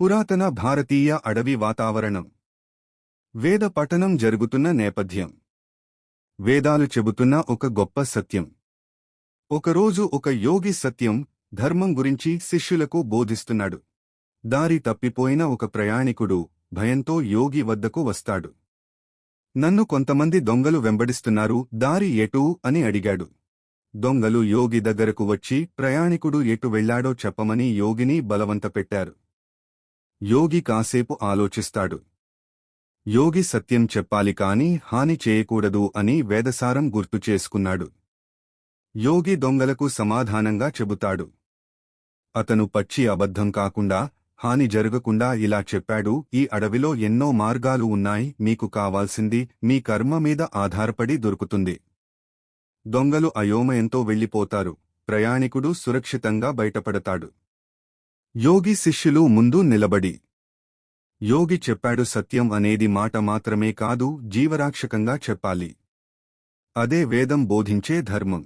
పురాతన భారతీయ అడవి వాతావరణం. వేద పఠనం జరుగుతున్న నేపథ్యం. వేదాలు చెబుతున్న ఒక గొప్ప సత్యం. ఒకరోజు ఒక యోగి సత్యం ధర్మం గురించి శిష్యులకు బోధిస్తున్నాడు. దారి తప్పిపోయిన ఒక ప్రయాణికుడు భయంతో యోగి వద్దకు వస్తాడు. నన్ను కొంతమంది దొంగలు వెంబడిస్తున్నారు దారి ఎటూ? అని అడిగాడు. దొంగలు యోగి దగ్గరకు వచ్చి ప్రయాణికుడు ఎటు వెళ్ళాడో చెప్పమని యోగిని బలవంతపెట్టారు. యోగి కాసేపు ఆలోచిస్తాడు. యోగి సత్యం చెప్పాలి కాని హాని చేయకూడదు అని వేదసారం గుర్తు చేసుకున్నాడు. యోగి దొంగలకు సమాధానంగా చెబుతాడు. అతను పచ్చి అబద్ధం కాకుండా హాని జరగకుండా ఇలా చెప్పాడు ఈ అడవిలో ఎన్నో మార్గాలు ఉన్నాయి మీకు కావాల్సింది మీ కర్మ మీద ఆధారపడి దొరుకుతుంది. దొంగలు అయోమయంతో వెళ్ళిపోతారు ప్రయాణికుడు సురక్షితంగా బయటపడతాడు. యోగి శిష్యులు ముందు నిలబడి యోగి చెప్పాడు సత్యం అనేది మాట మాత్రమే కాదు జీవరాక్షకంగా చెప్పాలి. అదే వేదం బోధించే ధర్మం.